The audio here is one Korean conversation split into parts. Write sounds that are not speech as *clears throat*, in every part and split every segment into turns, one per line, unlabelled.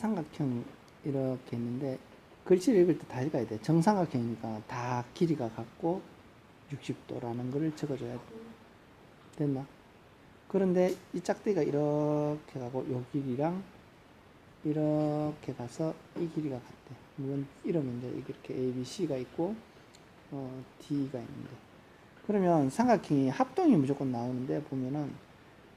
삼각형 이렇게 있는데 글씨를 읽을 때 다 읽어야 돼. 정삼각형이니까 다 길이가 같고 60도라는 거를 적어줘야 돼. 됐나? 그런데 이 짝대기가 이렇게 가고 요 길이랑 이렇게 가서 이 길이가 같대. 물론 이러면 돼. 이렇게 A, B, C가 있고 어, D가 있는데. 그러면 삼각형이 합동이 무조건 나오는데 보면은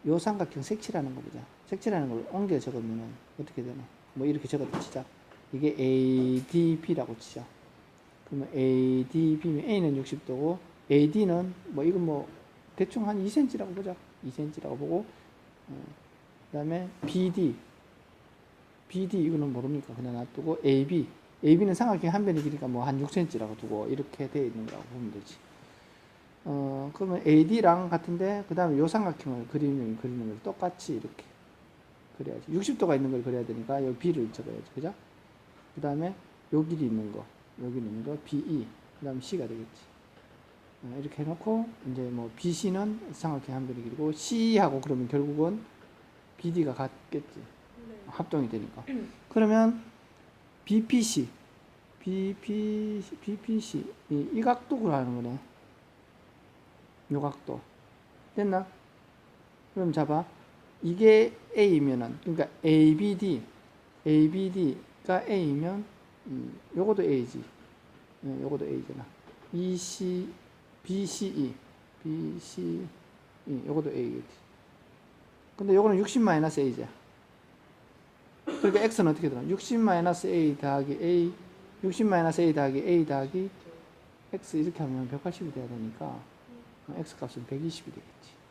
요 삼각형 색칠하는 거 보자. 색칠하는 걸 옮겨 적으면은 어떻게 되나? 뭐 이렇게 적어도 치자. 이게 ADB라고 치자. 그러면 ADB면 A는 60도고 AD는 뭐 이건 뭐 대충 한 2cm라고 보자. 2cm라고 보고 어, 그다음에 BD BD 이거는 모릅니까? 그냥 놔두고 AB AB는 삼각형 한 변의 길이가 뭐 한 6cm라고 두고 이렇게 되어 있는 거라고 보면 되지. 어 그러면 AD랑 같은데 그 다음에 요 삼각형을 그리는 그리는 걸 똑같이 이렇게 그래야지. 60도가 있는 걸 그려야 되니까 요 B를 적어야지, 그죠? 그 다음에 요 길이 있는 거, 여기 있는 거 BE, 그 다음에 C가 되겠지. 어, 이렇게 해놓고 이제 뭐 BC는 삼각형 한 변의 길이고 C하고 그러면 결국은 BD가 같겠지.
네.
합동이 되니까. *clears throat* 그러면 BPC, BPC, BPC 이, 이 각도 구하는 거네. 요 각도 됐나? 그럼 잡아. 이게 A면은 그러니까 ABD, ABD가 A면 음, 요것도 A지. 예, 요것도 A잖아. EC, BCE, BCE 요것도 A겠지. 근데 요거는 60 마이너스 A죠. 그러니까 x는 어떻게 되나? 60 마이너스 a 더하기 a, 60 마이너스 a 더하기 a 더하기 x 이렇게 하면 180이 돼야 되니까 어, x 값은 120이 되겠지.